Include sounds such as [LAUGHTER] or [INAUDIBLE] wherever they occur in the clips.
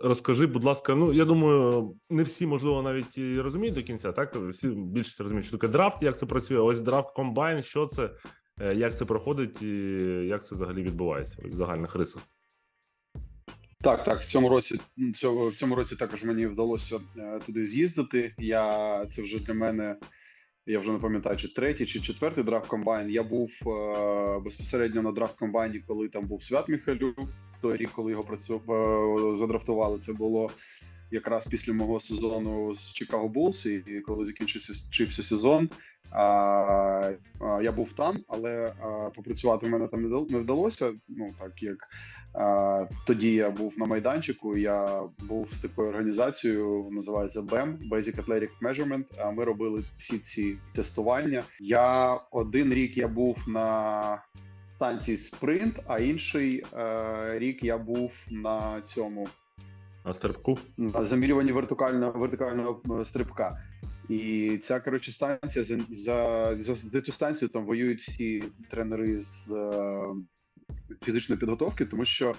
Розкажи, будь ласка, ну я думаю, не всі можливо навіть і розуміють до кінця. Так всі більшість розуміють, що таке драфт, як це працює. Ось драфт комбайн, що це, е, як це проходить, і як це взагалі відбувається ось в загальних рисах. Так, так, в цьому році в цьому році також мені вдалося е, туди з'їздити. Я це вже для мене. Я вже не пам'ятаю, чи третій чи четвертий драфт комбайн. Я був е, безпосередньо на драфт комбайні, коли там був Свят Михайлюк. Той рік, коли його працю... е, задрафтували, це було якраз після мого сезону з Чикаго Булс, і коли закінчився сезон. А, а, я був там, але а, попрацювати в мене там не дал- не вдалося. Ну так як а, тоді я був на майданчику. Я був з такою організацією, називається BEM, Basic Athletic Measurement. А ми робили всі ці тестування. Я один рік я був на станції Sprint, а інший е, рік я був на цьому А стрибку? на замірюванні вертикального вертикального стрибка. І ця коротше станція за, за, за, за цю станцію там воюють всі тренери з е, фізичної підготовки, тому що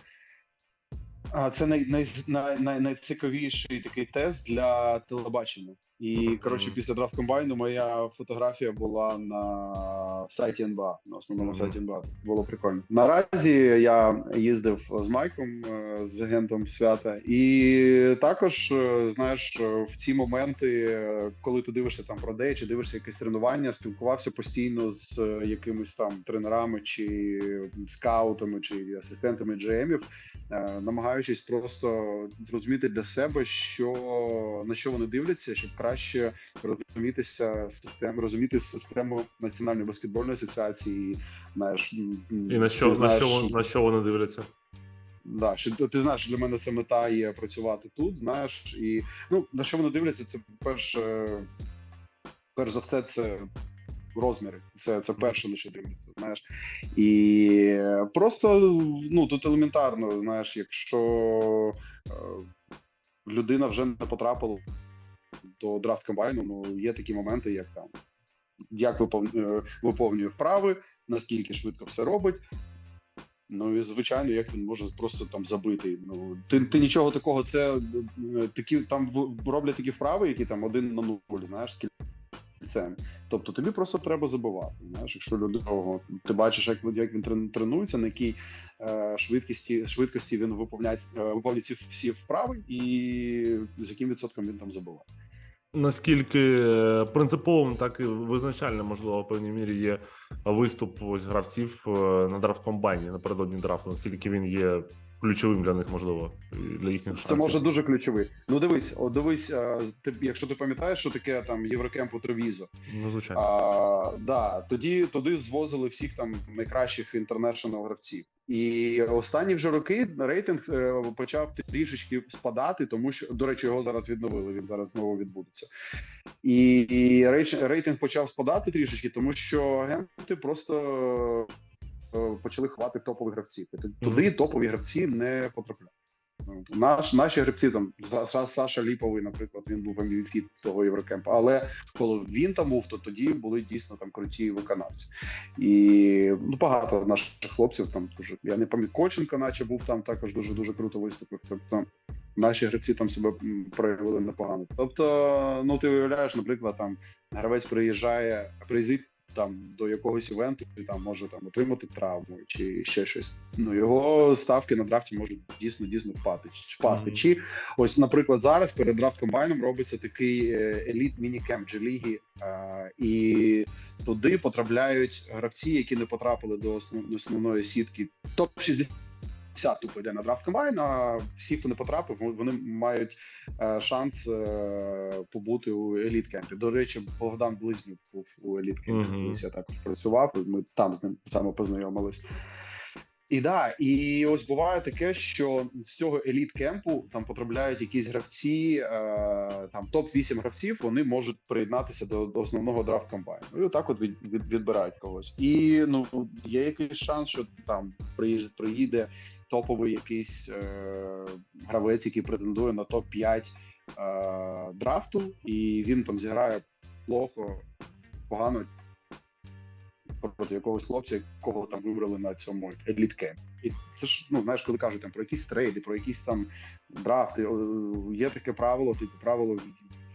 а, це най, най, най, най, найцікавіший такий тест для телебачення. І коротше, після драфт комбайну моя фотографія була на сайті НБА, на основному сайті НБА. Було прикольно. Наразі я їздив з Майком, е, з агентом свята, і також е, знаєш, е, в ці моменти, коли ти дивишся там про чи дивишся якесь тренування, спілкувався постійно з якимись там тренерами, чи скаутами, чи асистентами GM-ів, е, намагаючись просто зрозуміти для себе, що на що вони дивляться, щоб краще розумітися систем, розуміти систему національної баскетбольної асоціації. Знаєш, І на що, ти на, що, на що вони дивляться? Да, що ти- знаєш, для мене це мета є працювати тут. Знаєш, і ну на що вони дивляться, це перш, е, перш за все, це розміри. Це, це перше на що дивляться. Знаєш, і просто ну тут елементарно, знаєш, якщо е, людина вже не потрапила до драфт комбайну, ну є такі моменти, як там як випов- е, виповнює вправи, наскільки швидко все робить. Ну і звичайно, як він може просто там забити. Ну ти, ти нічого такого, це е, такі там роблять такі вправи, які там один на нуль, знаєш, з кільцем. Тобто тобі просто треба забивати. Знаєш, якщо людина ти бачиш, як, як він тренується, на якій е, швидкості швидкості він виповняє е, виповнює ці всі вправи, і з яким відсотком він там забиває. Наскільки е, принциповим, так і визначальним, можливо, в певній мірі є виступ ось гравців е, на драфт комбайні напередодні драфту, наскільки він є ключовим для них, можливо, для їхніх Це може дуже ключовий. Ну дивись, о, дивись, е, ти, якщо ти пам'ятаєш, що таке там Єврокемп у Тревізо, Ну, звичайно. А, да, тоді туди звозили всіх там найкращих інтернешнл гравців. І останні вже роки рейтинг е, почав трішечки спадати, тому що до речі, його зараз відновили. Він зараз знову відбудеться. І, і рейтинг почав спадати трішечки, тому що агенти просто почали ховати топових гравців. Туди топові гравці не потрапляють. Ну, Наш, наші гравці там Са- Са- Саша Ліповий, наприклад, він був MVP того Єврокемпу. Але коли він там був, то тоді були дійсно там круті виконавці. І ну, багато наших хлопців там дуже. Я не пам'ятаю, Коченко, наче був там також дуже дуже круто виступив. Тобто наші гравці там себе проявили непогано. Тобто, ну ти уявляєш, наприклад, там гравець приїжджає, приїздить там до якогось івенту і там може там отримати травму чи ще щось. Ну його ставки на драфті можуть дійсно дійсно впати. впасти. Мгм. Чи ось, наприклад, зараз перед драфт комбайном робиться такий е, еліт міні-кемп G-ліги, е, і туди потрапляють гравці, які не потрапили до основної сітки. Топ 60 тупо йде на драфт комбайн, а всі, хто не потрапив, вони мають е, шанс е, побути у еліт кемпі. До речі, Богдан Близнюк був у еліт кемпі. Мгм. Колись я також працював. Ми там з ним саме познайомились. І да, і ось буває таке, що з цього еліт кемпу там потрапляють якісь гравці, е, там топ 8 гравців, вони можуть приєднатися до, до основного драфт комбайну. І отак от від, від, відбирають когось. І ну є якийсь шанс, що там приїжджає, приїде топовий якийсь е, гравець, який претендує на топ 5 е, драфту, і він там зіграє плохо, погано. Проти якогось хлопця, якого там вибрали на цьому еліткемп. І це ж ну знаєш, коли кажуть там про якісь трейди, про якісь там драфти. Є таке правило, типу правило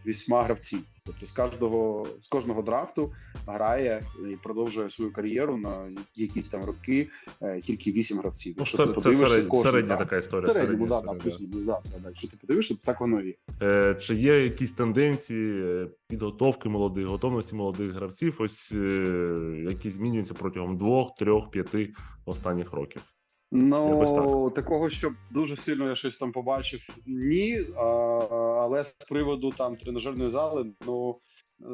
вісьма гравців. Тобто з кожного з кожного драфту грає і продовжує свою кар'єру на якісь там роки е, тільки вісім гравців. Ну, це, це серед, кожен середня драфт, така історія. середня да, да, історія, да. да. Якщо ти подивишся, так воно і є. Е, Чи є якісь тенденції е, підготовки молодих, готовності молодих гравців? Ось е, які змінюються протягом двох, трьох, п'яти останніх років? Ну такого, щоб дуже сильно я щось там побачив, ні. А, але з приводу там тренажерної зали, ну е,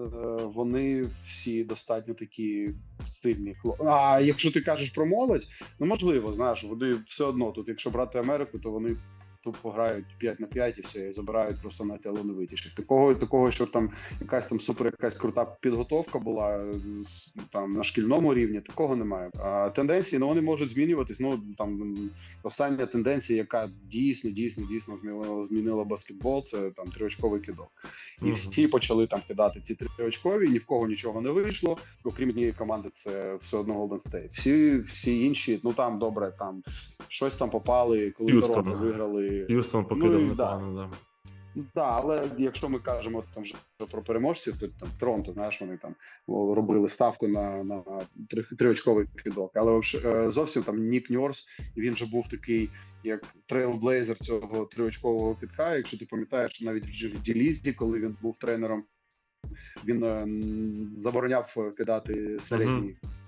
вони всі достатньо такі сильні. А якщо ти кажеш про молодь, ну можливо, знаєш, вони все одно тут, якщо брати Америку, то вони тупо грають 5 на 5 і все, і забирають просто на талановитіших. Такого, такого, що там якась там супер, якась крута підготовка була е, там на шкільному рівні, такого немає. А тенденції ну вони можуть змінюватись. Ну там остання тенденція, яка дійсно, дійсно, дійсно змінила, змінила баскетбол, це там триочковий кидок. І Мгм. всі почали там кидати ці триочкові, ні в кого нічого не вийшло. Окрім однієї команди, це все одно Golden State. Всі, всі інші, ну там добре, там щось там попали, коли Х'юстон. Торонто виграли. Х'юстон покидав Ну, непогано, да. Да, але якщо ми кажемо там вже про переможців, то там Торонто, знаєш, вони там робили ставку на, на три, триочковий кидок. Але е, зовсім там Нік Ньорс, він же був такий, як трейлблейзер цього триочкового кидка. Якщо ти пам'ятаєш, навіть в Ділізі, коли він був тренером, він е, забороняв е, кидати середні. Мгм. кидки.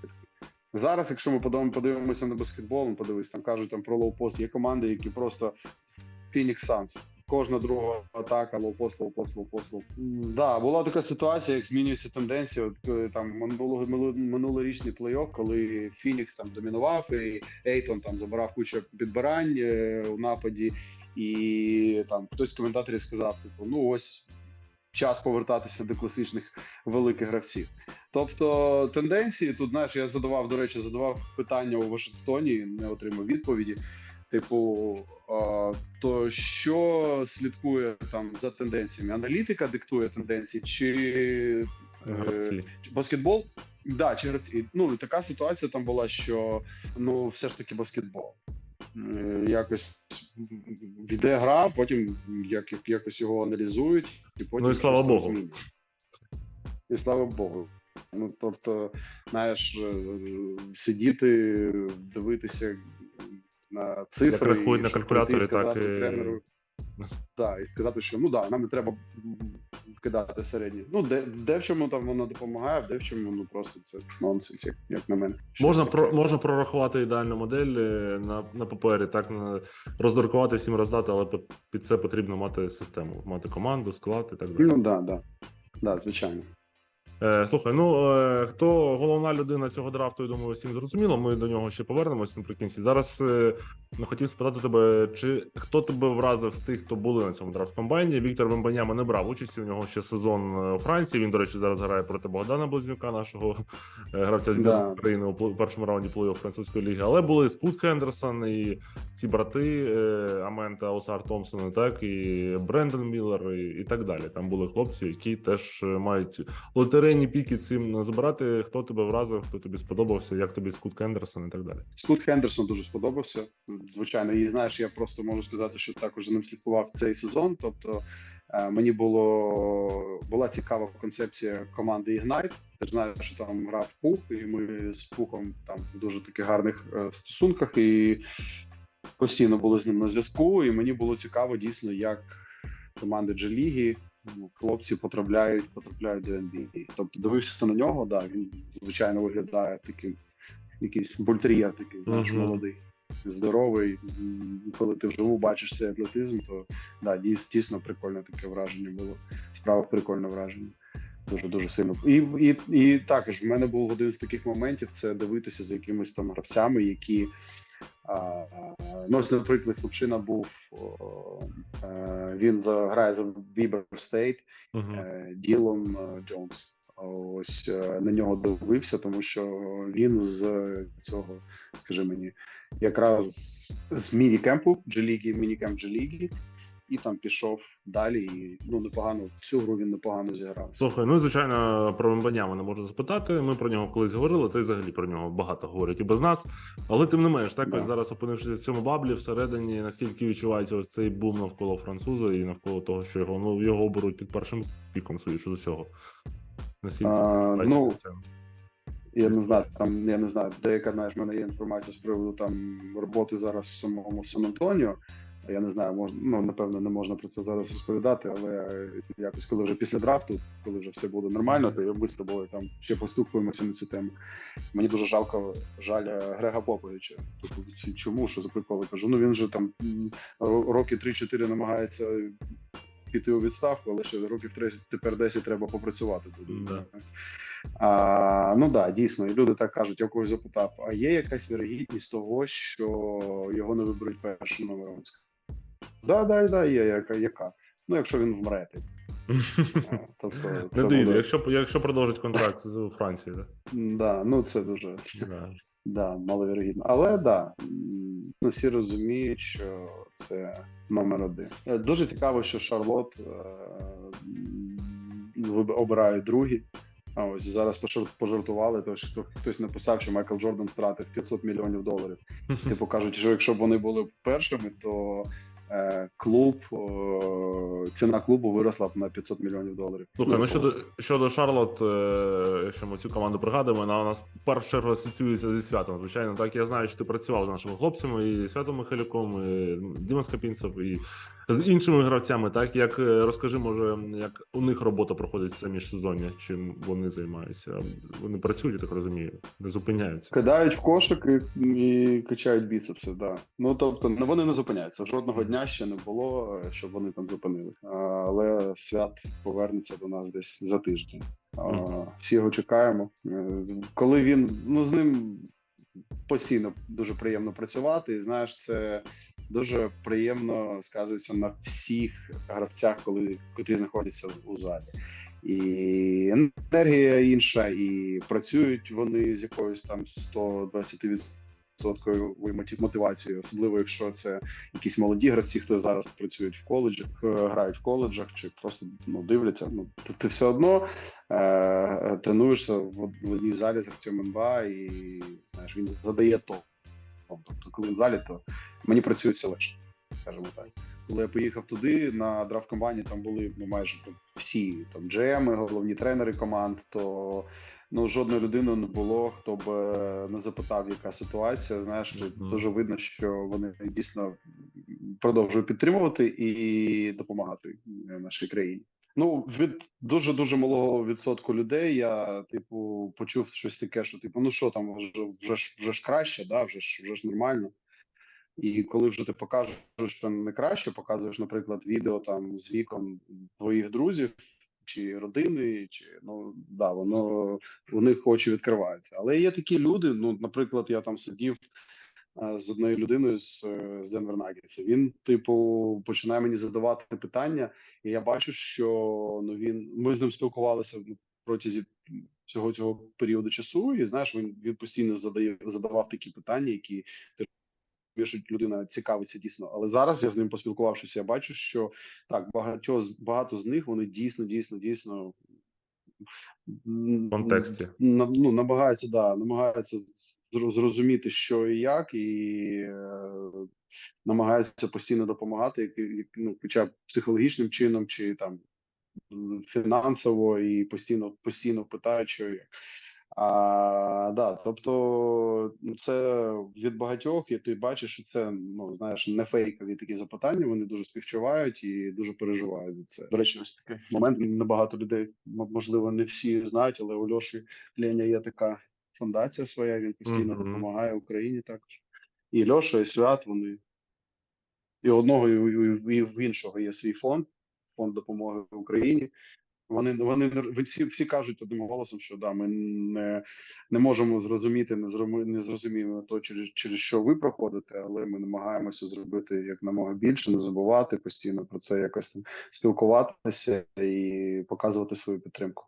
Зараз, якщо ми подивимо- подивимося на баскетбол, ну, подивись, там кажуть там про лоу-пост, є команди, які просто Phoenix Suns. Кожна друга атака, лоу-пост, лоу-пост, лоу-пост, лоу. М, Да, була така ситуація, як змінюється тенденція. От там минуло- минулорічний плей-офф, коли Фінікс там домінував, і Ейтон там забирав кучу підбирань е, у нападі, і там хтось з коментаторів сказав: типу, ну ось час повертатися до класичних великих гравців. Тобто тенденції тут, знаєш, я задавав, до речі, задавав питання у Вашингтоні, не отримав відповіді. Типу, то що слідкує там за тенденціями? Аналітика диктує тенденції, чи е, Гравці. баскетбол? Да, чи гравці. Ну така ситуація там була, що ну все ж таки баскетбол. Е, Якось йде гра, потім як, як- якось його аналізують, і потім Ну і слава Богу. змінюється. І слава Богу. Ну тобто, знаєш, е, сидіти, дивитися на цифри, Як рахують на калькуляторі, прийти і сказати так і- тренеру. [LAUGHS] Так, і сказати, що ну да, нам не треба кидати середні. Ну, де, де в чому там воно допомагає, де в чому ну просто це нонсенс, як, як на мене. Можна про можна прорахувати ідеальну модель е, на, на папері, так роздрукувати всім роздати, але під- під це потрібно мати систему, мати команду, склад і так далі. Ну да, да. Да, звичайно. Е, слухай, ну е, хто головна людина цього драфту, я думаю, всім зрозуміло. Ми до нього ще повернемось наприкінці. Зараз е, ну, хотів спитати тебе, чи хто тебе вразив з тих, хто були на цьому драфт комбайні? Віктор Вембаняма не брав участі. У нього ще сезон у Франції. Він, до речі, зараз грає проти Богдана Близнюка, нашого гравця збірної Да. України у першому раунді плей-офф французької ліги. Але були Скут Хендерсон і ці брати Амента Осар Томпсон, так і Брендон Міллер, і, і так далі. Там були хлопці, які теж мають лотерейні піки цим збирати. Хто тебе вразив, хто тобі сподобався, як тобі Скут Хендерсон і так далі. Скут Хендерсон дуже сподобався. Звичайно, і знаєш, я просто можу сказати, що також за ним слідкував цей сезон. Тобто е, мені було була цікава концепція команди Ignite. Ти ж знаєш, що там грав Пух, і ми з Пухом там в дуже таких гарних е, стосунках і постійно були з ним на зв'язку. І мені було цікаво дійсно, як команди G-ліги хлопці потрапляють, потрапляють до NBA. Тобто дивився на нього, да, він звичайно виглядає таким якийсь бультер'єр такий, знаєш, Мгм. молодий, здоровий. Коли ти вживу бачиш цей атлетизм, то да, дійсно прикольне таке враження було. Справа прикольне враження. Дуже дуже сильно. І, і, і також в мене був один з таких моментів це дивитися за якимись там гравцями, які. Ну, наприклад, хлопчина був е, він грає за Вібер Стейт Ділом е, Джонс. Ось е, на нього дивився, тому що він з цього, скажи мені, якраз з, з міні-кемпу G-ліги, міні-кемп G-ліги, і там пішов далі. І ну непогано цю гру він непогано зіграв. Слухай, ну звичайно, про Мбаняма не можна запитати. Ми про нього колись говорили, та й взагалі про нього багато говорять і без нас. Але тим не менш, так Да. ось зараз опинившись в цьому баблі, всередині наскільки відчувається ось цей бум навколо француза і навколо того, що його ну його оберуть під першим піком, судячи з усього. Наскільки А, ну, це? Я не знаю, там я не знаю, деяка знаєш, в мене є інформація з приводу там роботи зараз в самому Сан Антоніо. Я не знаю, можна ну напевно не можна про це зараз розповідати, але е, якось коли вже після драфту, коли вже все буде нормально, то ми з тобою там ще постукуємося на цю тему. Мені дуже жалко жаль е, Грега Поповича. Тобто, чому що за прикол? Я кажу, ну він же там роки 3-4 намагається піти у відставку, але ще років 30, тепер 10 треба попрацювати тут. Да. А, ну да, дійсно, і люди так кажуть, я когось запитав, а є якась вірогідність того, що його не виберуть першим номером? Да, да, да, є яка, яка. Ну, якщо він вмре, типу. [LAUGHS] Тобто, це Не дивно, буде- якщо якщо продовжить контракт з Франції, так? Да, ну це дуже Да. [LAUGHS] да, маловірогідно. Але да, м, ну, всі розуміють, що це номер один. Е, Дуже цікаво, що Шарлот е, м, виб- обирає другий. А ось зараз пошар- пожартували, то що хто- хтось написав, що Майкл Джордан втратив 500 мільйонів доларів. [LAUGHS] Типу кажуть, що якщо б вони були першими, то клуб ціна клубу виросла б на 500 мільйонів доларів. Слухай, ну щодо щодо Шарлот, е, якщо ми цю команду пригадуємо, вона у нас в першу чергу асоціюється зі святом. Звичайно, так я знаю, що ти працював з нашими хлопцями і Святом Михайлюком, і Діма Скапінцев, і іншими гравцями. Так як е, розкажи, може, як у них робота проходить це міжсезоння, чим вони займаються? Вони працюють, я так розумію, не зупиняються. Кидають в кошик і, і качають біцепси, да. Ну тобто вони не зупиняються. Жодного дня ще не було, е, щоб вони там зупинилися. Але свят повернеться до нас десь за тиждень. Всі його чекаємо. Е, Коли він ну з ним постійно дуже приємно працювати, і знаєш, це дуже приємно сказується на всіх гравцях, коли котрі знаходяться у залі. І енергія інша, і працюють вони з якоюсь там 120 відсотковою моті- мотивацією, особливо якщо це якісь молоді гравці, хто зараз працюють в коледжах, е, грають в коледжах, чи просто ну дивляться. Ну ти, все одно е, тренуєшся в, одній залі з гравцем НБА, і знаєш, він задає то. Тобто, коли в залі, то мені працюється легше, скажімо так. Коли я поїхав туди на драфт комбайні, там були ну, майже там, всі там GM, головні тренери команд, то ну жодної людини не було, хто б е, не запитав, яка ситуація. Знаєш, Мгм. дуже видно, що вони дійсно продовжують підтримувати і допомагати е, нашій країні. Ну, від дуже дуже малого відсотку людей я, типу, почув щось таке, що типу, ну що там, вже, вже ж вже ж краще, да, вже ж вже ж нормально. І коли вже ти покажеш, що не краще, показуєш, наприклад, відео там з віком твоїх друзів чи родини, чи ну да, воно у них очі відкриваються. Але є такі люди. Ну, наприклад, я там сидів е, з одною людиною з, е, з Денвер Наггетса. Він, типу, починає мені задавати питання, і я бачу, що ну він ми з ним спілкувалися ну, протязі всього цього періоду часу, і знаєш, він, він постійно задає задавав такі питання, які ти розумієш, що людина цікавиться дійсно. Але зараз я з ним поспілкувавшися, я бачу, що так багато багато з них вони дійсно, дійсно, дійсно В контексті. на- ну, намагаються, да, намагаються зрозуміти, що і як, і е, намагаються постійно допомагати, як, як, ну, хоча б психологічним чином, чи там фінансово, і постійно постійно питають, що як. А, да, тобто ну, це від багатьох, і ти бачиш, що це ну знаєш не фейкові такі запитання. Вони дуже співчувають і дуже переживають за це. До речі, ось такий момент небагато людей, можливо, не всі знають, але у Льоші Леня є така фундація своя. Він постійно Мгм. допомагає Україні також. І Льоша, і свят вони і одного, і в іншого є свій фонд, фонд допомоги Україні. Вони вони всі, всі кажуть одним голосом, що да, ми не, не можемо зрозуміти, не зроми, не зрозуміємо то, через, через що ви проходите, але ми намагаємося зробити як намога більше, не забувати постійно про це якось там спілкуватися і показувати свою підтримку.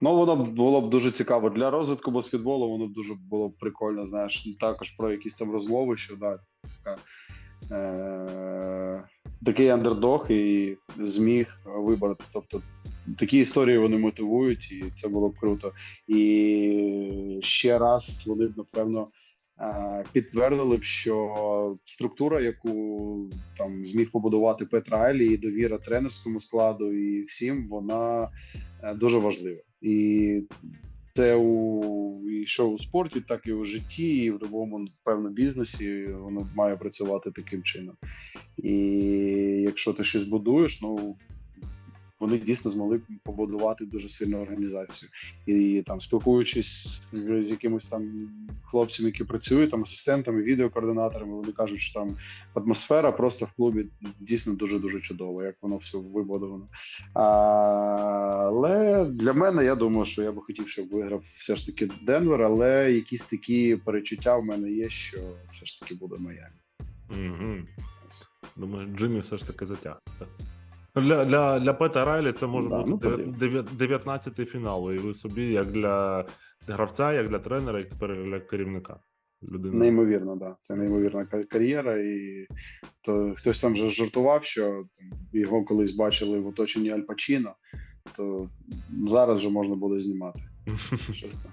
Ну, воно б було б дуже цікаво для розвитку баскетболу. Воно б дуже було б прикольно. Знаєш, також про якісь там розмови, що да, така е- такий андердог і зміг вибороти. Тобто такі історії вони мотивують, і це було б круто. І ще раз вони б напевно е, підтвердили б, що структура, яку там зміг побудувати Петра Елі, і довіра тренерському складу і всім, вона е, дуже важлива. І це у і що у спорті, так і у житті, і в будь-якому певно бізнесі воно має працювати таким чином. І якщо ти щось будуєш, ну вони дійсно змогли побудувати дуже сильну організацію. І там, спілкуючись з якимось там хлопцями, які працюють, там асистентами, відеокоординаторами, вони кажуть, що там атмосфера просто в клубі дійсно дуже дуже чудова, як воно все вибудовано. А, але для мене я думаю, що я би хотів, щоб виграв все ж таки Денвер, але якісь такі перечуття в мене є, що все ж таки буде Майами. Угу. Думаю, Джиммі все ж таки затяг. Для, для, для Пета Райлі це може Да, бути ну, дев'ят- дев'ят- 19-й фінал. І ви собі, як для гравця, як для тренера, як тепер для керівника. Людина. Неймовірно, да. Це неймовірна кар'єра. І то хтось там вже жартував, що його колись бачили в оточенні Аль Пачіно, то зараз вже можна буде знімати. [LAUGHS] Щось там.